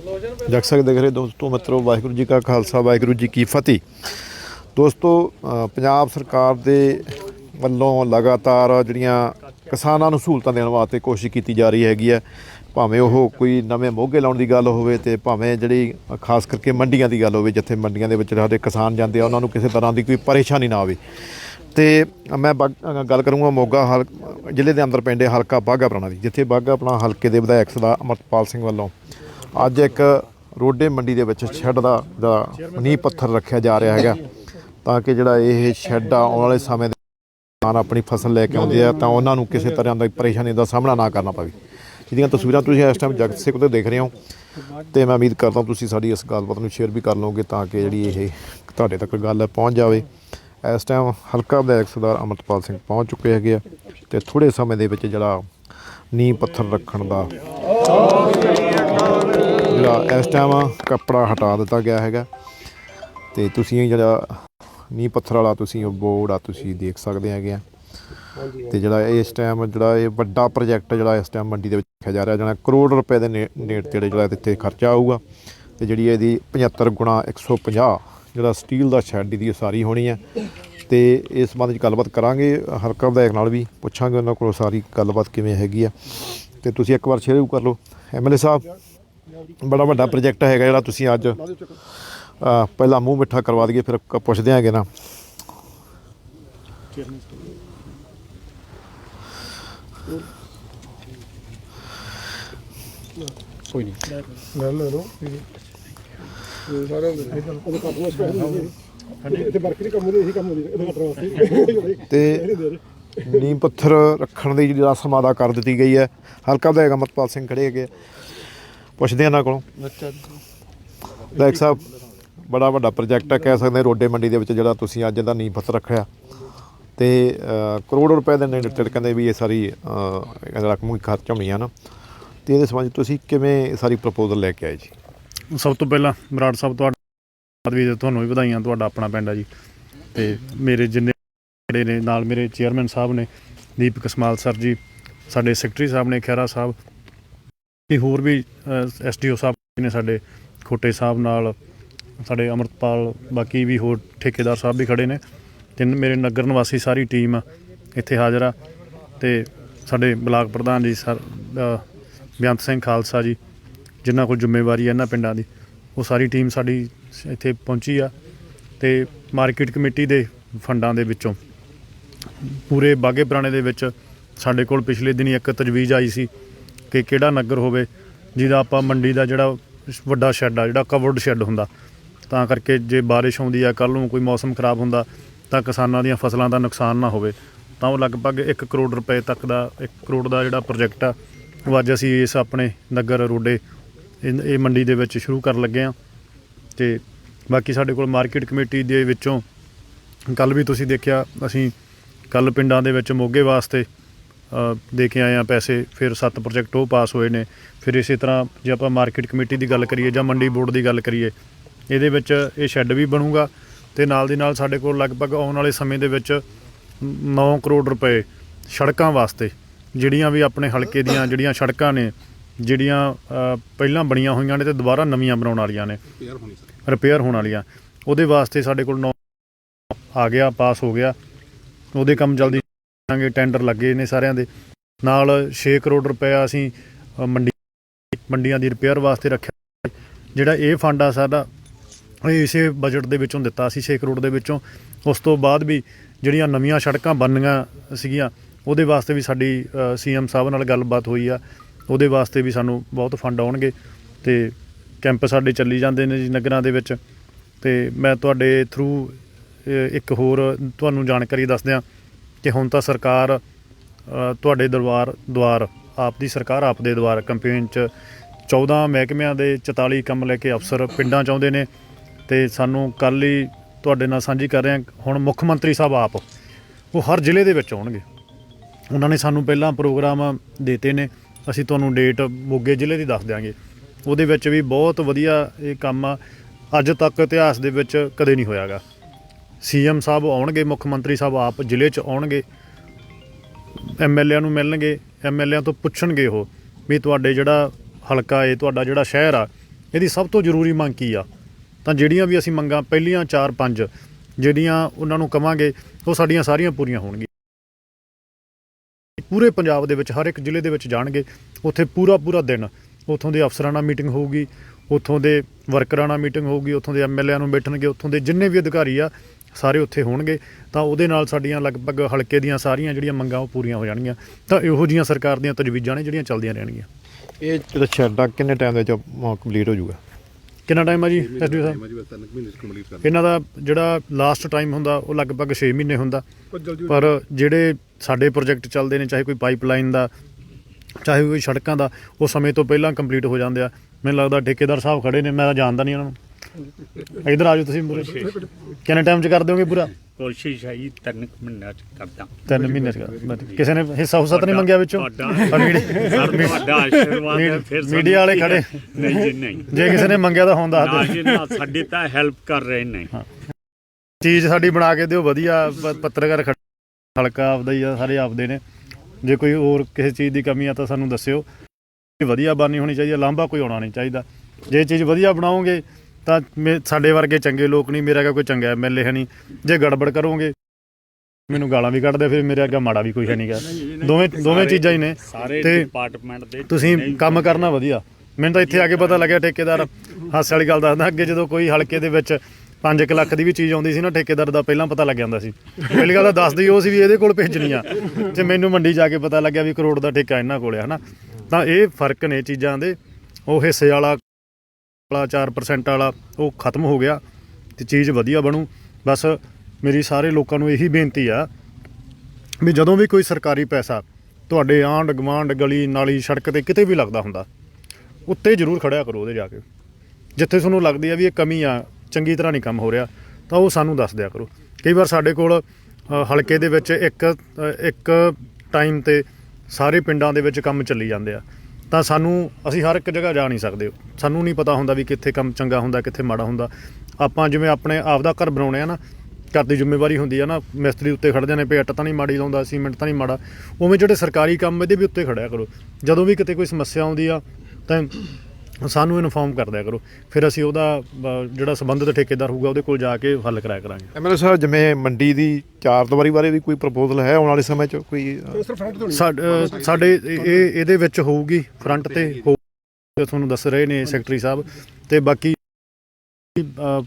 ਜਗ ਦੇਖ ਰਹੇ ਦੋਸਤੋ, ਮਿੱਤਰੋ, ਵਾਹਿਗੁਰੂ ਜੀ ਕਾ ਖਾਲਸਾ, ਵਾਹਿਗੁਰੂ ਜੀ ਕੀ ਫਤਿਹ। ਦੋਸਤੋ ਪੰਜਾਬ ਸਰਕਾਰ ਦੇ ਵੱਲੋਂ ਲਗਾਤਾਰ ਜਿਹੜੀਆਂ ਕਿਸਾਨਾਂ ਨੂੰ ਸਹੂਲਤਾਂ ਦੇਣ ਵਾਸਤੇ ਕੋਸ਼ਿਸ਼ ਕੀਤੀ ਜਾ ਰਹੀ ਹੈਗੀ ਹੈ, ਭਾਵੇਂ ਉਹ ਕੋਈ ਨਵੇਂ ਮੋਗੇ ਲਾਉਣ ਦੀ ਗੱਲ ਹੋਵੇ ਤੇ ਭਾਵੇਂ ਜਿਹੜੀ ਖਾਸ ਕਰਕੇ ਮੰਡੀਆਂ ਦੀ ਗੱਲ ਹੋਵੇ, ਜਿੱਥੇ ਮੰਡੀਆਂ ਦੇ ਵਿੱਚ ਸਾਡੇ ਕਿਸਾਨ ਜਾਂਦੇ ਆ, ਉਹਨਾਂ ਨੂੰ ਕਿਸੇ ਤਰ੍ਹਾਂ ਦੀ ਕੋਈ ਪਰੇਸ਼ਾਨੀ ਨਾ ਆਵੇ। ਤੇ ਮੈਂ ਬਾਗ- ਗੱਲ ਕਰੂੰਗਾ ਮੋਗਾ ਹਲ, ਜ਼ਿਲ੍ਹੇ ਦੇ ਅੰਦਰ ਪੈਂਦੇ ਹਲਕਾ ਬਾਗਾ ਪੁਰਾਣਾ ਦੀ, ਜਿੱਥੇ ਬਾਗਾ ਆਪਣਾ ਹਲਕੇ ਦੇ ਵਿਧਾਇਕ ਸਰਦਾਰ ਅਮਰਪਾਲ ਸਿੰਘ ਵੱਲੋਂ ਅੱਜ ਇੱਕ ਰੋਡੇ ਮੰਡੀ ਦੇ ਵਿੱਚ ਸ਼ੈੱਡ ਦਾ ਜਿਹੜਾ ਨੀਂਹ ਪੱਥਰ ਰੱਖਿਆ ਜਾ ਰਿਹਾ ਹੈਗਾ। ਤਾਂ ਕਿ ਜਿਹੜਾ ਇਹ ਸ਼ੈੱਡ ਆ, ਆਉਣ ਵਾਲੇ ਸਮੇਂ ਦੇ ਕਿਸਾਨ ਆਪਣੀ ਫਸਲ ਲੈ ਕੇ ਆਉਂਦੇ ਆ ਤਾਂ ਉਹਨਾਂ ਨੂੰ ਕਿਸੇ ਤਰ੍ਹਾਂ ਦੀ ਪਰੇਸ਼ਾਨੀ ਦਾ ਸਾਹਮਣਾ ਨਾ ਕਰਨਾ ਪਵੇ। ਜਿਹਦੀਆਂ ਤਸਵੀਰਾਂ ਤੁਸੀਂ ਇਸ ਟਾਈਮ ਜਗਤ ਸਿੰਘ ਤੇ ਦੇਖ ਰਹੇ ਹੋ। ਤੇ ਮੈਂ ਉਮੀਦ ਕਰਦਾ ਤੁਸੀਂ ਸਾਡੀ ਇਸ ਗੱਲਬਾਤ ਨੂੰ ਸ਼ੇਅਰ ਵੀ ਕਰ ਲਓਗੇ ਤਾਂ ਕਿ ਜਿਹੜੀ ਇਹ ਤੁਹਾਡੇ ਤੱਕ ਗੱਲ ਪਹੁੰਚ ਜਾਵੇ। ਇਸ ਟਾਈਮ ਹਲਕਾ ਵਿਧਾਇਕ ਸਰਦਾਰ ਅਮਰਪਾਲ ਸਿੰਘ ਪਹੁੰਚ ਚੁੱਕੇ ਹੈਗੇ ਆ ਤੇ ਥੋੜੇ ਸਮੇਂ ਦੇ ਵਿੱਚ ਜਿਹੜਾ ਨੀਂਹ ਪੱਥਰ ਰੱਖਣ ਦਾ ਜਿਹੜਾ ਇਸ ਟਾਈਮ ਕੱਪੜਾ ਹਟਾ ਦਿੱਤਾ ਗਿਆ ਹੈਗਾ। ਤੇ ਤੁਸੀਂ ਜਿਹੜਾ ਨੀਂਹ ਪੱਥਰ ਵਾਲਾ ਤੁਸੀਂ ਉਹ ਬੋਰਡ ਆ ਤੁਸੀਂ ਦੇਖ ਸਕਦੇ ਹੈਗੇ ਆ। ਤੇ ਜਿਹੜਾ ਇਸ ਟਾਈਮ ਜਿਹੜਾ ਇਹ ਵੱਡਾ ਪ੍ਰੋਜੈਕਟ ਜਿਹੜਾ ਇਸ ਟਾਈਮ ਮੰਡੀ ਦੇ ਵਿੱਚ ਰੱਖਿਆ ਜਾ ਰਿਹਾ ਜਿਹੜਾ ਕਰੋੜ ਰੁਪਏ ਦੇ ਨੇ- ਨੇੜੇ ਤੇੜੇ ਜਿਹੜਾ ਇੱਥੇ ਖਰਚਾ ਆਊਗਾ। ਤੇ ਜਿਹੜੀ ਇਹਦੀ 75 ਗੁਣਾ 150 ਜਿਹੜਾ ਸਟੀਲ ਦਾ ਸ਼ੈੱਡ ਦੀ ਉਸਾਰੀ ਹੋਣੀ ਹੈ ਤੇ ਇਸ ਸੰਬੰਧ ਵਿੱਚ ਗੱਲਬਾਤ ਕਰਾਂਗੇ ਹਲਕਾ ਵਿਧਾਇਕ ਨਾਲ ਵੀ ਪੁੱਛਾਂਗੇ ਉਹਨਾਂ ਕੋਲੋਂ ਸਾਰੀ ਗੱਲਬਾਤ ਕਿਵੇਂ ਹੈਗੀ ਆ। ਤੇ ਤੁਸੀਂ ਇੱਕ ਵਾਰ ਸ਼ੇਅਰ ਕਰ ਲਓ। ਐਮਐਲਏ ਸਾਹਿਬ ਬੜਾ ਵੱਡਾ ਪ੍ਰੋਜੈਕਟ ਹੈਗਾ ਜਿਹੜਾ ਤੁਸੀਂ ਅੱਜ ਪਹਿਲਾਂ ਮੂੰਹ ਮਿੱਠਾ ਕਰਵਾ ਦਈਏ ਫਿਰ ਪੁੱਛਦੇ ਆਂਗੇ ਨਾ। ਕੋਈ ਨਹੀਂ। ਗੱਲ ਲੈ ਲਓ ਇਹ ਸਾਰਿਆਂ ਦੇ ਉਹਦੇ ਕੱਟ ਲਓ। ਸਪੈਸ਼ਲ ਇੱਥੇ ਵਰਕ ਨਹੀਂ ਕੰਮ ਹੁੰਦੇ ਇਹੀ ਕੰਮ ਹੁੰਦੇ ਇਹਦੇ ਕੱਟਣ ਵਾਸਤੇ ਤੇ ਨੀਂਹ ਪੱਥਰ ਰੱਖਣ ਦੀ ਜਿਹੜੀ ਰਸਮ ਅਦਾ ਕਰ ਦਿੱਤੀ ਗਈ ਹੈ। ਹਲਕਾ ਵਿਧਾਇਕ ਅਮਰਪਾਲ ਸਿੰਘ ਖੜੇ ਹੈਗੇ ਆ। ਪੁੱਛਦੇ ਆ ਇਹਨਾਂ ਕੋਲੋਂ। ਵਿਧਾਇਕ ਸਾਹਿਬ ਬੜਾ ਵੱਡਾ ਪ੍ਰੋਜੈਕਟ ਹੈ ਕਹਿ ਸਕਦੇ ਹਾਂ ਰੋਡੇ ਮੰਡੀ ਦੇ ਵਿੱਚ ਜਿਹੜਾ ਤੁਸੀਂ ਅੱਜ ਇਹਦਾ ਨੀਂਹ ਪੱਥਰ ਰੱਖਿਆ। ਤੇ ਅ, ਕਰੋੜ ਰੁਪਏ ਦੇ ਨੇੜੇ ਤੇੜੇ ਕਹਿੰਦੇ ਵੀ ਇਹ ਸਾਰੀ ਅ, ਇਹਦਾ ਰਕਮ ਖਰਚ ਹੋਣੀ ਆ ਨਾ। ਤੇ ਇਹਦੇ ਸੰਬੰਧ 'ਚ ਤੁਸੀਂ ਕਿਵੇਂ ਇਹ ਸਾਰੀ ਪ੍ਰਪੋਜ਼ਲ ਲੈ ਕੇ ਆਏ ਜੀ? ਸਭ ਤੋਂ ਪਹਿਲਾਂ ਬਰਾੜ ਸਾਹਿਬ ਤੁਹਾਡਾ ਵੀ ਤੁਹਾਨੂੰ ਵੀ ਵਧਾਈਆਂ ਤੁਹਾਡਾ ਆਪਣਾ ਪਿੰਡ ਆ ਜੀ। ਤੇ ਮੇਰੇ ਜਿੰਨੇ ਜਿਹੜੇ ਨੇ ਨਾਲ ਮੇਰੇ ਚੇਅਰਮੈਨ ਸਾਹਿਬ ਨੇ ਦੀਪਕ ਕਸਮਾਲ ਸਰ ਜੀ ਸਾਡੇ ਸੈਕਟਰੀ ਸਾਹਿਬ ਨੇ ਖੈਰਾ ਸਾਹਿਬ ਤੇ ਹੋਰ ਵੀ ਐਸਡੀਓ ਸਾਹਿਬ ਨੇ ਸਾਡੇ ਖੋਟੇ ਸਾਹਿਬ ਨਾਲ ਸਾਡੇ ਅਮਰਤਪਾਲ ਬਾਕੀ ਵੀ ਹੋਰ ਠੇਕੇਦਾਰ ਸਾਹਿਬ ਵੀ ਖੜੇ ਨੇ। ਤੇ ਮੇਰੇ ਨਗਰ ਨਿਵਾਸੀ ਸਾਰੀ ਟੀਮ ਇੱਥੇ ਹਾਜ਼ਰ ਆ। ਤੇ ਸਾਡੇ ਬਲਾਕ ਪ੍ਰਧਾਨ ਜੀ ਸਰ ਅ, ਬੇਅੰਤ ਸਿੰਘ ਖਾਲਸਾ ਜੀ ਜਿਨ੍ਹਾਂ ਕੋਲ ਜ਼ਿੰਮੇਵਾਰੀ ਹੈ ਇਹਨਾਂ ਪਿੰਡਾਂ ਦੀ ਉਹ ਸਾਰੀ ਟੀਮ ਸਾਡੀ ਇੱਥੇ ਪਹੁੰਚੀ ਆ। ਤੇ ਮਾਰਕੀਟ ਕਮੇਟੀ ਦੇ ਫੰਡਾਂ ਦੇ ਵਿੱਚੋਂ ਪੂਰੇ ਬਾਗੇ ਪੁਰਾਣੇ ਦੇ ਵਿੱਚ ਸਾਡੇ ਕੋਲ ਪਿਛਲੇ ਦਿਨੀ ਇੱਕ ਤਜਵੀਜ਼ ਆਈ ਸੀ ਕਿ ਕਿਹੜਾ ਨਗਰ ਹੋਵੇ, ਜਿਹਦਾ ਆਪਾਂ ਮੰਡੀ ਦਾ ਜਿਹੜਾ ਵੱਡਾ ਸ਼ੈੱਡ ਆ, ਜਿਹੜਾ ਕਵਰਡ ਸ਼ੈੱਡ ਹੁੰਦਾ, ਤਾਂ ਕਰਕੇ ਜੇ ਬਾਰਿਸ਼ ਆਉਂਦੀ ਆ ਕੱਲ ਨੂੰ ਕੋਈ ਮੌਸਮ ਖਰਾਬ ਹੁੰਦਾ, ਤਾਂ ਕਿਸਾਨਾਂ ਦੀਆਂ ਫਸਲਾਂ ਦਾ ਨੁਕਸਾਨ ਨਾ ਹੋਵੇ। ਤਾਂ ਉਹ ਲਗਭਗ 1 ਕਰੋੜ ਰੁਪਏ ਤੱਕ ਦਾ 1 ਕਰੋੜ ਦਾ ਜਿਹੜਾ ਪ੍ਰੋਜੈਕਟ ਆ, ਉਹ ਅੱਜ ਅਸੀਂ ਇਸ ਆਪਣੇ ਨਗਰ ਰੋਡੇ, ਇਹ ਇਹ ਮੰਡੀ ਦੇ ਵਿੱਚ ਸ਼ੁਰੂ ਕਰਨ ਲੱਗੇ ਆ ਤੇ ਬਾਕੀ ਸਾਡੇ ਕੋਲ ਮਾਰਕੀਟ ਕਮੇਟੀ ਦੇ ਵਿੱਚੋਂ ਕੱਲ ਵੀ ਤੁਸੀਂ ਦੇਖਿਆ, ਅਸੀਂ ਕੱਲ ਪਿੰਡਾਂ ਦੇ ਵਿੱਚ ਮੋਗੇ ਵਾਸਤੇ ਦੇ ਕੇ ਆਏ ਆ ਪੈਸੇ ਫਿਰ ਸੱਤ ਪ੍ਰੋਜੈਕਟ ਉਹ ਪਾਸ ਹੋਏ ਨੇ। ਫਿਰ ਇਸੇ ਤਰ੍ਹਾਂ ਜੇ ਆਪਾਂ ਮਾਰਕੀਟ ਕਮੇਟੀ ਦੀ ਗੱਲ ਕਰੀਏ ਜਾਂ ਮੰਡੀ ਬੋਰਡ ਦੀ ਗੱਲ ਕਰੀਏ ਇਹਦੇ ਵਿੱਚ ਇਹ ਸ਼ੈੱਡ ਵੀ ਬਣੂਗਾ ਤੇ ਨਾਲ ਦੀ ਨਾਲ ਸਾਡੇ ਕੋਲ ਲਗਭਗ ਆਉਣ ਵਾਲੇ ਸਮੇਂ ਦੇ ਵਿੱਚ 9 ਕਰੋੜ ਰੁਪਏ ਸੜਕਾਂ ਵਾਸਤੇ ਜਿਹੜੀਆਂ ਵੀ ਆਪਣੇ ਹਲਕੇ ਦੀਆਂ ਜਿਹੜੀਆਂ ਸੜਕਾਂ ਨੇ ਜਿਹੜੀਆਂ ਪਹਿਲਾਂ ਬਣੀਆਂ ਹੋਈਆਂ ਨੇ ਤੇ ਦੁਬਾਰਾ ਨਵੀਆਂ ਬਣਾਉਣ ਵਾਲੀਆਂ ਨੇ। ਰਿਪੇਅਰ ਹੋਣ ਵਾਲੀਆਂ। ਉਹਦੇ ਵਾਸਤੇ ਸਾਡੇ ਕੋਲ 9 ਆ ਗਿਆ ਪਾਸ ਹੋ ਗਿਆ। ਉਹਦੇ ਕੰਮ ਜਲਦੀ ਕਰਾਂਗੇ ਟੈਂਡਰ ਲੱਗੇ ਨੇ ਸਾਰਿਆਂ ਦੇ। ਨਾਲ 6 ਕਰੋੜ ਰੁਪਇਆ ਅਸੀਂ ਮੰਡੀ, ਮੰਡੀਆਂ ਦੀ ਰਿਪੇਅਰ ਵਾਸਤੇ ਰੱਖਿਆ। ਜਿਹੜਾ ਇਹ ਫੰਡ ਆ ਸਾਡਾ ਇਸੇ ਬਜਟ ਦੇ ਵਿੱਚੋਂ ਦਿੱਤਾ ਸੀ 6 ਕਰੋੜ ਦੇ ਵਿੱਚੋਂ। ਉਸ ਤੋਂ ਬਾਅਦ ਵੀ ਜਿਹੜੀਆਂ ਨਵੀਆਂ ਸੜਕਾਂ ਬਣਨੀਆਂ ਸੀਗੀਆਂ, ਉਹਦੇ ਵਾਸਤੇ ਵੀ ਸਾਡੀ ਸੀਐਮ ਸਾਹਿਬ ਨਾਲ ਗੱਲਬਾਤ ਹੋਈ ਆ। ਉਹਦੇ ਵਾਸਤੇ ਵੀ ਸਾਨੂੰ ਬਹੁਤ ਫੰਡ ਆਉਣਗੇ ਤੇ ਕੈਂਪ ਸਾਡੇ ਚੱਲੀ ਜਾਂਦੇ ਨੇ ਜੀ ਨਗਰਾਂ ਦੇ ਵਿੱਚ। ਤੇ ਮੈਂ ਤੁਹਾਡੇ ਥਰੂ ਇੱਕ ਹੋਰ ਤੁਹਾਨੂੰ ਜਾਣਕਾਰੀ ਦੱਸ ਦਿਆਂ ਕਿ ਹੁਣ ਤਾਂ ਸਰਕਾਰ ਤੁਹਾਡੇ ਦਰਬਾਰ, ਦੁਆਰ, ਆਪ ਦੀ ਸਰਕਾਰ ਆਪ ਦੇ ਦੁਆਰ ਕੰਪੇਨ ਚ 14 ਮਹਿਕਮਿਆਂ ਦੇ 44 ਕੰਮ ਲੈ ਕੇ ਅਫਸਰ ਪਿੰਡਾਂ ਚ ਆਉਂਦੇ ਨੇ ਤੇ ਸਾਨੂੰ ਕੱਲ ਹੀ ਤੁਹਾਡੇ ਨਾਲ ਸਾਂਝੀ ਕਰ ਰਹੇ ਹਾਂ। ਹੁਣ ਮੁੱਖ ਮੰਤਰੀ ਸਾਹਿਬ ਆਪ, ਉਹ ਹਰ ਜ਼ਿਲ੍ਹੇ ਦੇ ਵਿੱਚ ਆਉਣਗੇ। ਉਹਨਾਂ ਨੇ ਸਾਨੂੰ ਪਹਿਲਾਂ ਪ੍ਰੋਗਰਾਮ ਦਿੱਤੇ ਨੇ। ਅਸੀਂ ਤੁਹਾਨੂੰ ਡੇਟ ਮੋਗੇ ਜ਼ਿਲ੍ਹੇ ਦੀ ਦੱਸ ਦਿਆਂਗੇ। ਉਹਦੇ ਵਿੱਚ ਵੀ ਬਹੁਤ ਵਧੀਆ ਇਹ ਕੰਮ ਆ। ਅੱਜ ਤੱਕ ਇਤਿਹਾਸ ਦੇ ਵਿੱਚ ਕਦੇ ਨਹੀਂ ਹੋਇਆਗਾ। ਸੀਐਮ ਸਾਹਿਬ ਆਉਣਗੇ, ਮੁੱਖ ਮੰਤਰੀ ਸਾਹਿਬ ਆਪ ਜ਼ਿਲ੍ਹੇ 'ਚ ਆਉਣਗੇ ਐਮਐਲਏ ਨੂੰ ਮਿਲਣਗੇ ਐਮਐਲਏ ਤੋਂ ਪੁੱਛਣਗੇ ਉਹ ਵੀ ਤੁਹਾਡੇ ਜਿਹੜਾ ਹਲਕਾ ਏ ਤੁਹਾਡਾ ਜਿਹੜਾ ਸ਼ਹਿਰ ਆ, ਇਹਦੀ ਸਭ ਤੋਂ ਜ਼ਰੂਰੀ ਮੰਗ ਕੀ ਆ? ਤਾਂ ਜਿਹੜੀਆਂ ਵੀ ਅਸੀਂ ਮੰਗਾਂ ਪਹਿਲੀਆਂ 4-5 ਜਿਹੜੀਆਂ ਉਹਨਾਂ ਨੂੰ ਕਵਾਂਗੇ, ਉਹ ਸਾਡੀਆਂ ਸਾਰੀਆਂ ਪੂਰੀਆਂ ਹੋਣਗੀਆਂ। ਪੂਰੇ ਪੰਜਾਬ ਦੇ ਵਿੱਚ, ਹਰ ਇੱਕ ਜ਼ਿਲ੍ਹੇ ਦੇ ਵਿੱਚ ਜਾਣਗੇ, ਉੱਥੇ ਪੂਰਾ ਪੂਰਾ ਦਿਨ ਉੱਥੋਂ ਦੇ ਅਫਸਰਾਂ ਨਾਲ ਮੀਟਿੰਗ ਹੋਊਗੀ, ਉੱਥੋਂ ਦੇ ਵਰਕਰਾਂ ਨਾਲ ਮੀਟਿੰਗ ਹੋਊਗੀ, ਉੱਥੋਂ ਦੇ ਐਮਐਲਏਆਂ ਨੂੰ ਬੈਠਣਗੇ, ਉੱਥੋਂ ਦੇ ਜਿੰਨੇ ਵੀ ਅਧਿਕਾਰੀ ਆ ਸਾਰੇ ਉੱਥੇ ਹੋਣਗੇ ਤਾਂ ਉਹਦੇ ਨਾਲ ਸਾਡੀਆਂ ਲਗਭਗ ਹਲਕੇ ਦੀਆਂ ਸਾਰੀਆਂ ਜਿਹੜੀਆਂ ਮੰਗਾਂ ਉਹ ਪੂਰੀਆਂ ਹੋ ਜਾਣਗੀਆਂ। ਤਾਂ ਇਹੋ ਜੀਆਂ ਸਰਕਾਰ ਦੀਆਂ ਤਜਵੀਜ਼ਾਂ ਨੇ ਜਿਹੜੀਆਂ ਚੱਲਦੀਆਂ ਰਹਿਣਗੀਆਂ। ਇਹ ਜਿਹੜਾ ਆ ਕਿੰਨੇ ਟਾਈਮ ਦੇ ਵਿੱਚ ਕੰਪਲੀਟ ਹੋ ਜਾਊਗਾ? ਕਿੰਨਾ ਟਾਈਮ ਆ ਜੀ ਐਸਡੀਓ ਸਾਹਿਬ? ਇਹਨਾਂ ਦਾ ਜਿਹੜਾ ਲਾਸਟ ਟਾਈਮ ਹੁੰਦਾ ਉਹ ਲਗਭਗ 6 ਮਹੀਨੇ ਹੁੰਦਾ। ਪਰ ਜਿਹੜੇ ਸਾਡੇ ਪ੍ਰੋਜੈਕਟ ਚੱਲਦੇ ਨੇ ਚਾਹੇ ਕੋਈ ਪਾਈਪਲਾਈਨ ਦਾ ਚਾਹੇ ਕੋਈ ਸੜਕਾਂ ਦਾ ਉਹ ਸਮੇਂ ਤੋਂ ਪਹਿਲਾਂ ਕੰਪਲੀਟ ਹੋ ਜਾਂਦੇ ਆ। ਮੈਨੂੰ ਲੱਗਦਾ ਠੇਕੇਦਾਰ ਸਾਹਿਬ ਖੜੇ ਨੇ ਮੈਂ ਤਾਂ ਜਾਣਦਾ ਨਹੀਂ ਉਹਨਾਂ ਨੂੰ। ਇੱਧਰ ਆਜੋ ਤੁਸੀਂ ਪੂਰੇ ਕਿੰਨੇ ਟਾਈਮ ਚ ਕਰ ਦਿਓਗੇ ਪੂਰਾ? ਕੋਸ਼ਿਸ਼ ਹੈ ਜੀ ਤਿੰਨ ਕੁ ਮਹੀਨਿਆਂ ਚ ਕਰਦਾ। ਤਿੰਨ ਮਹੀਨੇ ਚ ਕਰ ਕਿਸੇ ਨੇ ਹਿੱਸਾ ਹੁਸਾ ਤਾਂ ਨਹੀਂ ਮੰਗਿਆ ਵਿੱਚੋਂ? ਤੁਹਾਡਾ ਆਸ਼ੀਰਵਾਦ ਹੈ ਫਿਰ ਮੀਡੀਆ ਵਾਲੇ ਖੜੇ। ਨਹੀਂ ਜੀ ਨਹੀਂ। ਜੇ ਕਿਸੇ ਨੇ ਮੰਗਿਆ ਤਾਂ ਹੁੰਦਾ ਨਾ ਜੀ ਨਾ ਸਾਡੀ ਤਾਂ ਹੈਲਪ ਕਰ ਰਹੇ ਨੇ। ਚੀਜ਼ ਸਾਡੀ ਬਣਾ ਕੇ ਦਿਓ ਵਧੀਆ ਪੱਤਰਕਾਰ ਖੜ- ਹਲਕਾ ਆਪਦਾ ਹੀ ਆ ਸਾਰੇ ਆਪਦੇ ਨੇ। ਜੇ ਕੋਈ ਹੋਰ ਕਿਸੇ ਚੀਜ਼ ਦੀ ਕਮੀ ਆ ਤਾਂ ਸਾਨੂੰ ਦੱਸਿਓ। ਵਧੀਆ ਬਾਨੀ ਹੋਣੀ ਚਾਹੀਦੀ ਆ ਲਾਂਭਾ ਕੋਈ ਆਉਣਾ ਨਹੀਂ ਚਾਹੀਦਾ। ਜੇ ਚੀਜ਼ ਵਧੀਆ ਬਣਾਓਗੇ ਤਾਂ ਮੇ- ਸਾਡੇ ਵਰਗੇ ਚੰਗੇ ਲੋਕ ਨਹੀਂ ਮੇਰਾ ਅੱਗਾ ਕੋਈ ਚੰਗਾ ਐਮਐਲਏ ਹੈ ਨਹੀਂ। ਜੇ ਗੜਬੜ ਕਰੋਗੇ ਮੈਨੂੰ ਗਾਲਾਂ ਵੀ ਕੱਢਦੇ ਫਿਰ ਮੇਰੇ ਅੱਗਾ ਮਾੜਾ ਵੀ ਕੋਈ ਹੈ ਨਹੀਂਗਾ। ਦੋਵੇਂ ਦੋਵੇਂ ਚੀਜ਼ਾਂ ਹੀ ਨੇ। ਤੇ ਡਿਪਾਰਟਮੈਂਟ ਦੇ ਤੁਸੀਂ ਕੰਮ ਕਰਨਾ ਵਧੀਆ। ਮੈਨੂੰ ਤਾਂ ਇੱਥੇ ਆ ਕੇ ਪਤਾ ਲੱਗਿਆ ਠੇਕੇਦਾਰ ਹਾਸੇ ਵਾਲੀ ਗੱਲ ਦੱਸਦਾ ਅੱਗੇ ਜਦੋਂ ਕੋਈ ਹਲਕੇ ਦੇ ਵਿੱਚ 5 ਲੱਖ ਦੀ ਵੀ ਚੀਜ਼ ਆਉਂਦੀ ਸੀ ਨਾ ਠੇਕੇਦਾਰ ਦਾ ਪਹਿਲਾਂ ਪਤਾ ਲੱਗ ਜਾਂਦਾ ਸੀ। ਪਹਿਲੀ ਗੱਲ ਤਾਂ ਦੱਸਦੀ ਉਹ ਸੀ ਵੀ ਇਹਦੇ ਕੋਲ ਭੇਜਣੀ ਆ। ਤੇ ਮੈਨੂੰ ਮੰਡੀ ਜਾ ਕੇ ਪਤਾ ਲੱਗਿਆ ਵੀ ਕਰੋੜ ਦਾ ਠੇਕਾ ਇਹਨਾਂ ਕੋਲ ਆ ਹਨਾ। ਤਾਂ ਇਹ ਫ਼ਰਕ ਨੇ ਚੀਜ਼ਾਂ ਦੇ ਉਹ ਹਿੱਸੇ ਵਾਲਾ ਵਾਲਾ 4% ਵਾਲਾ ਉਹ ਖਤਮ ਹੋ ਗਿਆ ਤੇ ਚੀਜ਼ ਵਧੀਆ ਬਣੂ। ਬਸ ਮੇਰੀ ਸਾਰੇ ਲੋਕਾਂ ਨੂੰ ਇਹੀ ਬੇਨਤੀ ਆ ਵੀ ਜਦੋਂ ਵੀ ਕੋਈ ਸਰਕਾਰੀ ਪੈਸਾ ਤੁਹਾਡੇ ਆਂਢ ਗਵਾਂਢ ਗਲੀ ਨਾਲੀ ਸੜਕ ਤੇ ਕਿਤੇ ਵੀ ਲੱਗਦਾ ਹੁੰਦਾ, ਉੱਤੇ ਜ਼ਰੂਰ ਖੜਿਆ ਕਰੋ ਉਹਦੇ ਜਾ ਕੇ। ਜਿੱਥੇ ਤੁਹਾਨੂੰ ਲੱਗਦੀ ਆ ਵੀ ਇਹ ਕਮੀ ਆ, ਚੰਗੀ ਤਰ੍ਹਾਂ ਨਹੀਂ ਕੰਮ ਹੋ ਰਿਹਾ, ਤਾਂ ਉਹ ਸਾਨੂੰ ਦੱਸ ਦਿਆ ਕਰੋ। ਕਈ ਵਾਰ ਸਾਡੇ ਕੋਲ ਹਲਕੇ ਦੇ ਵਿੱਚ ਇੱਕ ਇੱਕ ਟਾਈਮ ਤੇ ਸਾਰੇ ਪਿੰਡਾਂ ਦੇ ਵਿੱਚ ਕੰਮ ਚੱਲੀ ਜਾਂਦੇ ਆ। ਤਾਂ ਸਾਨੂੰ, ਅਸੀਂ ਹਰ ਇੱਕ ਜਗ੍ਹਾ ਜਾ ਨਹੀਂ ਸਕਦੇ। ਸਾਨੂੰ ਨਹੀਂ ਪਤਾ ਹੁੰਦਾ ਵੀ ਕਿੱਥੇ ਕੰਮ ਚੰਗਾ ਹੁੰਦਾ, ਕਿੱਥੇ ਮਾੜਾ ਹੁੰਦਾ। ਆਪਾਂ ਜਿਵੇਂ ਆਪਣੇ ਆਪ ਦਾ ਘਰ ਬਣਾਉਣੇ ਆ ਨਾ, ਘਰ ਦੀ ਜ਼ਿੰਮੇਵਾਰੀ ਹੁੰਦੀ ਆ ਨਾ, ਮਿਸਤਰੀ ਉੱਤੇ ਖੜਦੇ ਨੇ ਪੇਟ ਤਾਂ ਨਹੀਂ ਮਾੜੀ ਲਾਉਂਦਾ, ਸੀਮੈਂਟ ਤਾਂ ਨਹੀਂ ਮਾੜਾ। ਉਵੇਂ ਜਿਹੜੇ ਸਰਕਾਰੀ ਕੰਮ ਇਹਦੇ ਵੀ ਉੱਤੇ ਖੜਿਆ ਕਰੋ। ਜਦੋਂ ਵੀ ਕਿਤੇ ਕੋਈ ਸਮੱਸਿਆ ਆਉਂਦੀ ਆ, ਤਾਂ ਸਾਨੂੰ ਇਨਫੋਰਮ ਕਰ ਦਿਆ ਕਰੋ। ਫਿਰ ਅਸੀਂ ਉਹਦਾ ਅ, ਜਿਹੜਾ ਸੰਬੰਧਿਤ ਠੇਕੇਦਾਰ ਹੋਊਗਾ ਉਹਦੇ ਕੋਲ ਜਾ ਕੇ ਹੱਲ ਕਰਾਇਆ ਕਰਾਂਗੇ। ਐਮਐਲਏ ਸਾਹਿਬ ਜਿਵੇਂ ਮੰਡੀ ਦੀ ਚਾਰ ਦੀਵਾਰੀ ਬਾਰੇ ਵੀ ਕੋਈ ਪ੍ਰਪੋਜ਼ਲ ਹੈ ਆਉਣ ਵਾਲੇ ਸਮੇਂ 'ਚ? ਕੋਈ ਅ, ਸਾਡ- ਅ, ਸਾਡੇ ਇਹ ਇਹਦੇ ਵਿੱਚ ਹੋਊਗੀ ਫਰੰਟ ਤੇ ਹੋਊ- ਤੇ ਤੁਹਾਨੂੰ ਦੱਸ ਰਹੇ ਨੇ ਸੈਕਟਰੀ ਸਾਹਿਬ। ਤੇ ਬਾਕੀ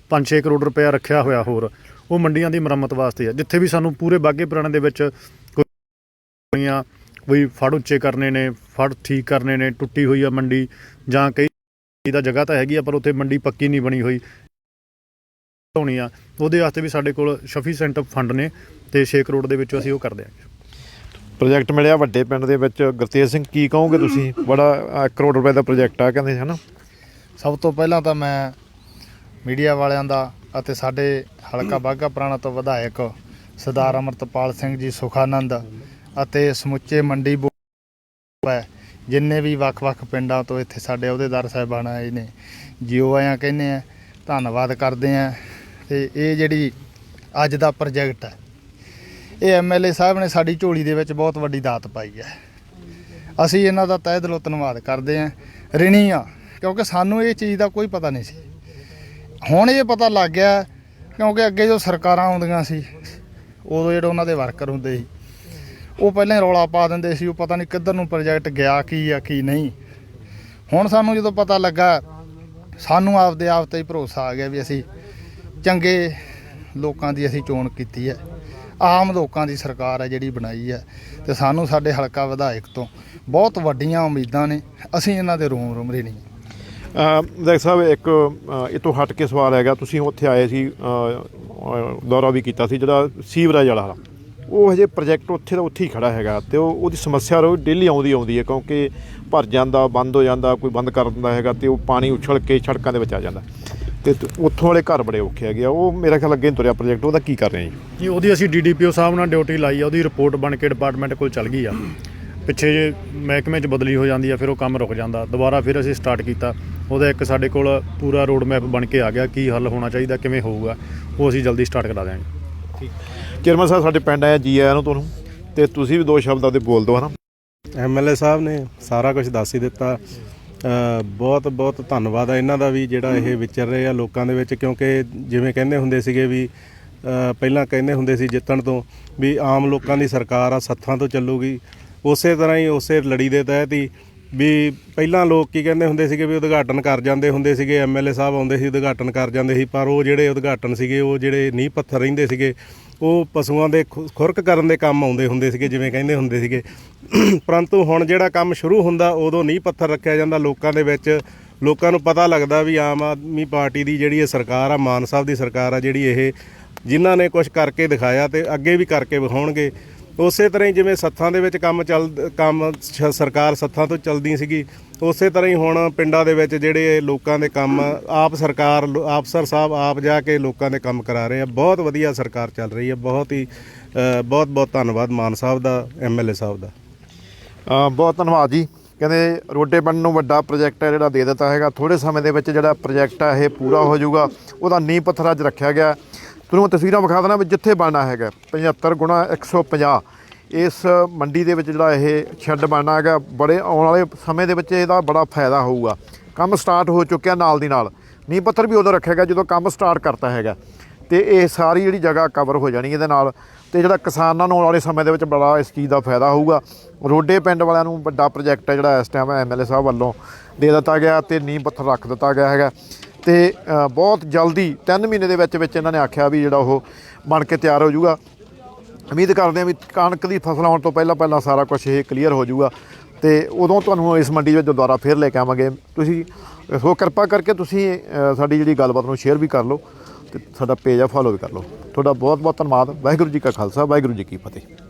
5-6 ਕਰੋੜ ਰੁਪਇਆ ਰੱਖਿਆ ਹੋਇਆ ਹੋਰ ਉਹ ਮੰਡੀਆਂ ਦੀ ਮੁਰੰਮਤ ਵਾਸਤੇ ਆ। ਜਿੱਥੇ ਵੀ ਸਾਨੂੰ ਪੂਰੇ ਬਾਗੇ ਪੁਰਾਣੇ ਦੇ ਵਿੱਚ ਕੋਈ ਕੋਈ ਫੜ ਉੱਚੇ ਕਰਨੇ ਨੇ ਫੜ ਠੀਕ ਕਰਨੇ ਨੇ ਟੁੱਟੀ ਹੋਈ ਆ ਮੰਡੀ ਜਾਂ ਕਈ ਦਾ ਜਗ੍ਹਾ ਤਾਂ ਹੈਗੀ ਆ ਪਰ ਉੱਥੇ ਮੰਡੀ ਪੱਕੀ ਨਹੀਂ ਬਣੀ ਹੋਈ। ਹੋਣੀ ਆ। ਉਹਦੇ ਵਾਸਤੇ ਵੀ ਸਾਡੇ ਕੋਲ ਸਫੀਸ਼ੀਐਂਟ ਫੰਡ ਨੇ ਤੇ 6 ਕਰੋੜ ਦੇ ਵਿੱਚੋਂ ਅਸੀਂ ਉਹ ਕਰ ਦਿਆਂਗੇ। ਪ੍ਰੋਜੈਕਟ ਮਿਲਿਆ ਵੱਡੇ ਪਿੰਡ ਦੇ ਵਿੱਚ। ਗੁਰਤੇਜ ਸਿੰਘ ਕੀ ਕਹੋਗੇ ਤੁਸੀਂ? ਬੜਾ 1 ਕਰੋੜ ਰੁਪਏ ਦਾ ਪ੍ਰੋਜੈਕਟ ਆ ਕਹਿੰਦੇ ਹਨਾ? ਸਭ ਤੋਂ ਪਹਿਲਾਂ ਤਾਂ ਮੈਂ ਮੀਡੀਆ ਵਾਲਿਆਂ ਦਾ ਅਤੇ ਸਾਡੇ ਹਲਕਾ ਬਾਗਾ ਪੁਰਾਣਾ ਤੋਂ ਵਿਧਾਇਕ ਸਰਦਾਰ ਅਮਰਤਪਾਲ ਸਿੰਘ ਜੀ ਸੁਖਾਨੰਦ ਅਤੇ ਸਮੁੱਚੇ ਮੰਡੀ ਬੋ- ਹੈ। ਜਿੰਨੇ ਵੀ ਵੱਖ-ਵੱਖ ਪਿੰਡਾਂ ਤੋਂ ਇੱਥੇ ਸਾਡੇ ਅਹੁਦੇਦਾਰ ਸਾਹਿਬਾਨ ਆਏ ਨੇ ਜਿਉ ਆਇਆਂ ਕਹਿੰਦੇ ਆ, ਧੰਨਵਾਦ ਕਰਦੇ ਆ। ਤੇ ਇਹ ਜਿਹੜੀ ਅੱਜ ਦਾ ਪ੍ਰੋਜੈਕਟ ਹੈ ਇਹ ਐਮਐਲਏ ਸਾਹਿਬ ਨੇ ਸਾਡੀ ਝੋਲੀ ਦੇ ਵਿੱਚ ਬਹੁਤ ਵੱਡੀ ਦਾਤ ਪਾਈ ਹੈ ਅਸੀਂ ਇਹਨਾਂ ਦਾ ਤਹਿ ਦਿਲੋਂ ਧੰਨਵਾਦ ਕਰਦੇ ਹਾਂ ਰਿਣੀ ਆ, ਕਿਉਂਕਿ ਸਾਨੂੰ ਇਹ ਚੀਜ਼ ਦਾ ਕੋਈ ਪਤਾ ਨਹੀਂ ਸੀ। ਹੁਣ ਇਹ ਪਤਾ ਲੱਗ ਗਿਆ, ਕਿਉਂਕਿ ਅੱਗੇ ਜੋ ਸਰਕਾਰਾਂ ਆਉਂਦੀਆਂ ਸੀ, ਉਦੋਂ ਜਿਹੜੇ ਉਹਨਾਂ ਦੇ ਵਰਕਰ ਹੁੰਦੇ ਸੀ ਉਹ ਪਹਿਲਾਂ ਹੀ ਰੌਲਾ ਪਾ ਦਿੰਦੇ ਸੀ, ਉਹ ਪਤਾ ਨਹੀਂ ਕਿੱਧਰ ਨੂੰ ਪ੍ਰੋਜੈਕਟ ਗਿਆ, ਕੀ ਆ, ਕੀ ਨਹੀਂ। ਹੁਣ ਸਾਨੂੰ ਜਦੋਂ ਪਤਾ ਲੱਗਾ, ਸਾਨੂੰ ਆਪਦੇ ਆਪ ਤੇ ਹੀ ਭਰੋਸਾ ਆ ਗਿਆ ਵੀ ਅਸੀਂ ਚੰਗੇ ਲੋਕਾਂ ਦੀ ਅਸੀਂ ਚੋਣ ਕੀਤੀ ਹੈ। ਆਮ ਲੋਕਾਂ ਦੀ ਸਰਕਾਰ ਹੈ ਜਿਹੜੀ ਬਣਾਈ ਹੈ ਤੇ ਸਾਨੂੰ ਸਾਡੇ ਹਲਕਾ ਵਿਧਾਇਕ ਤੋਂ ਬਹੁਤ ਵੱਡੀਆਂ ਉਮੀਦਾਂ ਨੇ, ਅਸੀਂ ਇਹਨਾਂ ਦੇ ਰੋਮ ਰੋਮ ਨਹੀਂ। ਵਿਧਾਇਕ ਸਾਹਿਬ, ਇੱਕ ਇਹ ਤੋਂ ਹਟ ਕੇ ਸਵਾਲ ਹੈਗਾ, ਤੁਸੀਂ ਉੱਥੇ ਆਏ ਸੀ ਦੌਰਾ ਵੀ ਕੀਤਾ ਸੀ, ਜਿਹੜਾ ਸੀਵਰੇਜ ਵਾਲਾ ਉਹ ਹਜੇ ਪ੍ਰੋਜੈਕਟ ਉੱਥੇ ਦਾ ਉੱਥੇ ਹੀ ਖੜਾ ਹੈਗਾ ਤੇ ਉਹ ਉਹਦੀ ਸਮੱਸਿਆ ਰੋ ਡੇਲੀ ਆਉਂਦੀ ਆਉਂਦੀ ਹੈ ਕਿਉਂਕਿ ਭਰ ਜਾਂਦਾ, ਬੰਦ ਹੋ ਜਾਂਦਾ, ਕੋਈ ਬੰਦ ਕਰ ਦਿੰਦਾ ਹੈਗਾ ਤੇ ਉਹ ਪਾਣੀ ਉਛਲ ਕੇ ਸੜਕਾਂ ਦੇ ਵਿੱਚ ਆ ਜਾਂਦਾ। ਤੇ ਉੱਥੋਂ ਵਾਲੇ ਘਰ ਬੜੇ ਔਖੇ ਹੈਗੇ ਆ। ਉਹ ਮੇਰਾ ਖਿਆਲ ਅੱਗੇ ਨਹੀਂ ਤੁਰਿਆ ਪ੍ਰੋਜੈਕਟ ਉਹਦਾ ਕੀ ਕਰ ਰਹੇ ਆ ਜੀ? ਜੀ, ਉਹਦੀ ਅਸੀਂ ਡੀਡੀਪੀਓ ਸਾਹਿਬ ਨਾਲ ਡਿਊਟੀ ਲਾਈ ਆ, ਉਹਦੀ ਰਿਪੋਰਟ ਬਣ ਕੇ ਡਿਪਾਰਟਮੈਂਟ ਕੋਲ ਚੱਲ ਗਈ ਆ। ਪਿੱਛੇ ਜੇ ਮਹਿਕਮੇ 'ਚ ਬਦਲੀ ਹੋ ਜਾਂਦੀ ਆ, ਫਿਰ ਉਹ ਕੰਮ ਰੁਕ ਜਾਂਦਾ। ਦੁਬਾਰਾ ਫਿਰ ਅਸੀਂ ਸਟਾਰਟ ਕੀਤਾ। ਉਹਦਾ ਇੱਕ ਸਾਡੇ ਕੋਲ ਪੂਰਾ ਰੋਡ ਮੈਪ ਬਣ ਕੇ ਆ ਗਿਆ, ਕੀ ਹੱਲ ਹੋਣਾ ਚਾਹੀਦਾ, ਕਿਵੇਂ ਹੋਊਗਾ, ਉਹ ਅਸੀਂ ਜਲਦੀ ਸਟਾਰਟ ਕਰਾ ਦਿਆਂਗੇ। ਚੇਅਰਮੈਨ ਸਾਹਿਬ, ਸਾਡੇ ਪਿੰਡ ਆਇਆ ਜੀ ਆਇਆਂ ਨੂੰ ਤੁਹਾਨੂੰ। ਤੇ ਤੁਸੀਂ ਵੀ ਦੋ ਸ਼ਬਦ ਆਪਦੇ ਬੋਲ ਦਿਓ, ਹਨਾ। ਐਮਐਲਏ ਸਾਹਿਬ ਨੇ ਸਾਰਾ ਕੁਝ ਦੱਸ ਹੀ ਦਿੱਤਾ। ਬਹੁਤ ਬਹੁਤ ਧੰਨਵਾਦ ਆ ਇਹਨਾਂ ਦਾ ਵੀ, ਜਿਹੜਾ ਇਹ ਵਿਚਰ ਰਹੇ ਆ ਲੋਕਾਂ ਦੇ ਵਿੱਚ, ਕਿਉਂਕਿ ਜਿਵੇਂ ਕਹਿੰਦੇ ਹੁੰਦੇ ਸੀਗੇ ਵੀ ਪਹਿਲਾਂ ਕਹਿੰਦੇ ਹੁੰਦੇ ਸੀ ਜਿੱਤਣ ਤੋਂ, ਵੀ ਆਮ ਲੋਕਾਂ ਦੀ ਸਰਕਾਰ ਆ, ਸੱਥਾਂ ਤੋਂ ਚੱਲੂਗੀ। ਉਸੇ ਤਰ੍ਹਾਂ ਹੀ ਉਸੇ ਲੜੀ ਦੇ ਤਹਿਤ ਹੀ ਵੀ ਪਹਿਲਾਂ ਲੋਕ ਕੀ ਕਹਿੰਦੇ ਹੁੰਦੇ ਸੀਗੇ ਵੀ ਉਦਘਾਟਨ ਕਰ ਜਾਂਦੇ ਹੁੰਦੇ ਸੀਗੇ ਐਮਐਲਏ ਸਾਹਿਬ ਆਉਂਦੇ ਸੀ ਉਦਘਾਟਨ ਕਰ ਜਾਂਦੇ ਸੀ, ਪਰ ਉਹ ਜਿਹੜੇ ਉਦਘਾਟਨ ਸੀਗੇ, ਉਹ ਜਿਹੜੇ ਨੀਂਹ ਪੱਥਰ ਰਹਿੰਦੇ ਸੀਗੇ, ਉਹ ਪਸ਼ੂਆਂ ਦੇ ਖੁ- ਖੁਰਕ ਕਰਨ ਦੇ ਕੰਮ ਆਉਂਦੇ ਹੁੰਦੇ ਸੀਗੇ, ਜਿਵੇਂ ਕਹਿੰਦੇ ਹੁੰਦੇ ਸੀਗੇ। ਪਰੰਤੂ ਹੁਣ ਜਿਹੜਾ ਕੰਮ ਸ਼ੁਰੂ ਹੁੰਦਾ, ਉਦੋਂ ਨੀਂਹ ਪੱਥਰ ਰੱਖਿਆ ਜਾਂਦਾ ਲੋਕਾਂ ਦੇ ਵਿੱਚ। ਲੋਕਾਂ ਨੂੰ ਪਤਾ ਲੱਗਦਾ ਵੀ ਆਮ ਆਦਮੀ ਪਾਰਟੀ ਦੀ ਜਿਹੜੀ ਇਹ ਸਰਕਾਰ ਆ, ਮਾਨ ਸਾਹਿਬ ਦੀ ਸਰਕਾਰ ਆ, ਜਿਹੜੀ ਇਹ, ਜਿਨ੍ਹਾਂ ਨੇ ਕੁਝ ਕਰਕੇ ਦਿਖਾਇਆ ਤੇ ਅੱਗੇ ਵੀ ਕਰਕੇ ਵਿਖਾਉਣਗੇ। ਉਸੇ ਤਰ੍ਹਾਂ ਹੀ ਜਿਵੇਂ ਸੱਥਾਂ ਦੇ ਵਿੱਚ ਕੰਮ ਚੱਲ, ਕੰਮ ਸ- ਸਰਕਾਰ ਸੱਥਾਂ ਤੋਂ ਚੱਲਦੀ ਸੀਗੀ, ਉਸੇ ਤਰ੍ਹਾਂ ਹੀ ਹੁਣ ਪਿੰਡਾਂ ਦੇ ਵਿੱਚ ਜਿਹੜੇ ਲੋਕਾਂ ਦੇ ਕੰਮ ਆਪ ਸਰਕਾਰ ਲੋ- ਅਫਸਰ ਸਾਹਿਬ ਆਪ ਜਾ ਕੇ ਲੋਕਾਂ ਦੇ ਕੰਮ ਕਰਾ ਰਹੇ ਆ। ਬਹੁਤ ਵਧੀਆ ਸਰਕਾਰ ਚੱਲ ਰਹੀ ਹੈ ਬਹੁਤ ਹੀ ਬਹੁਤ ਬਹੁਤ ਧੰਨਵਾਦ ਮਾਨ ਸਾਹਿਬ ਦਾ ਐਮਐਲਏ ਸਾਹਿਬ ਦਾ। ਬਹੁਤ ਧੰਨਵਾਦ ਜੀ। ਕਹਿੰਦੇ ਰੋਡੇ ਪਿੰਡ ਨੂੰ ਵੱਡਾ ਪ੍ਰੋਜੈਕਟ ਹੈ ਜਿਹੜਾ ਦੇ ਦਿੱਤਾ ਹੈਗਾ। ਥੋੜੇ ਸਮੇਂ ਦੇ ਵਿੱਚ ਜਿਹੜਾ ਪ੍ਰੋਜੈਕਟ ਹੈ, ਇਹ ਪੂਰਾ ਹੋ ਜਾਊਗਾ। ਉਹਦਾ ਨੀਂਹ ਪੱਥਰ ਅੱਜ ਰੱਖਿਆ ਗਿਆ। ਤੁਹਾਨੂੰ ਮੈਂ ਤਸਵੀਰਾਂ ਵਿਖਾ ਦੇਣਾ ਵੀ ਜਿੱਥੇ ਬਣਨਾ ਹੈਗਾ 75 ਗੁਣਾ 150 ਇਸ ਮੰਡੀ ਦੇ ਵਿੱਚ ਜਿਹੜਾ ਇਹ ਸ਼ੈੱਡ ਬਣਨਾ ਹੈਗਾ, ਬੜੇ ਆਉਣ ਵਾਲੇ ਸਮੇਂ ਦੇ ਵਿੱਚ ਇਹਦਾ ਬੜਾ ਫਾਇਦਾ ਹੋਊਗਾ। ਕੰਮ ਸਟਾਰਟ ਹੋ ਚੁੱਕਿਆ ਨਾਲ ਦੀ ਨਾਲ। ਨੀਂਹ ਪੱਥਰ ਵੀ ਉਦੋਂ ਰੱਖਿਆ ਗਿਆ ਜਦੋਂ ਕੰਮ ਸਟਾਰਟ ਕਰਤਾ ਹੈਗਾ। ਤੇ ਇਹ ਸਾਰੀ ਜਿਹੜੀ ਜਗ੍ਹਾ ਕਵਰ ਹੋ ਜਾਣੀ ਇਹਦੇ ਨਾਲ। ਤੇ ਜਿਹੜਾ ਕਿਸਾਨਾਂ ਨੂੰ ਆਉਣ ਵਾਲੇ ਸਮੇਂ ਦੇ ਵਿੱਚ ਬੜਾ ਇਸ ਚੀਜ਼ ਦਾ ਫਾਇਦਾ ਹੋਊਗਾ। ਰੋਡੇ ਪਿੰਡ ਵਾਲਿਆਂ ਨੂੰ ਵੱਡਾ ਪ੍ਰੋਜੈਕਟ ਹੈ ਜਿਹੜਾ ਇਸ ਟਾਈਮ ਐਮਐਲਏ ਸਾਹਿਬ ਵੱਲੋਂ ਦੇ ਦਿੱਤਾ ਗਿਆ ਤੇ ਨੀਂਹ ਪੱਥਰ ਰੱਖ ਦਿੱਤਾ ਗਿਆ ਹੈਗਾ। ਤੇ ਬਹੁਤ ਜਲਦੀ 3 ਮਹੀਨੇ ਦੇ ਵਿੱਚ ਵਿੱਚ ਇਹਨਾਂ ਨੇ ਆਖਿਆ ਵੀ ਜਿਹੜਾ ਉਹ ਬਣ ਕੇ ਤਿਆਰ ਹੋ ਜਾਊਗਾ। ਉਮੀਦ ਕਰਦੇ ਹਾਂ ਵੀ ਕਣਕ ਦੀ ਫਸਲ ਆਉਣ ਤੋਂ ਪਹਿਲਾਂ ਪਹਿਲਾਂ ਸਾਰਾ ਕੁਝ ਇਹ ਕਲੀਅਰ ਹੋ ਜਾਊਗਾ। ਤੇ ਉਦੋਂ ਤੁਹਾਨੂੰ ਇਸ ਮੰਡੀ ਵਿੱਚ ਦੁਬਾਰਾ ਫੇਰ ਲੈ ਕੇ ਆਵਾਂਗੇ। ਤੁਸੀਂ, ਸੋ ਕਿਰਪਾ ਕਰਕੇ ਤੁਸੀਂ ਸਾਡੀ ਜਿਹੜੀ ਗੱਲਬਾਤ ਨੂੰ ਸ਼ੇਅਰ ਵੀ ਕਰ ਲਓ ਤੇ ਸਾਡਾ ਪੇਜ ਆ ਫੋਲੋ ਵੀ ਕਰ ਲਓ। ਤੁਹਾਡਾ ਬਹੁਤ ਬਹੁਤ ਧੰਨਵਾਦ। ਵਾਹਿਗੁਰੂ ਜੀ ਕਾ ਖਾਲਸਾ, ਵਾਹਿਗੁਰੂ ਜੀ ਕੀ ਫਤਿਹ।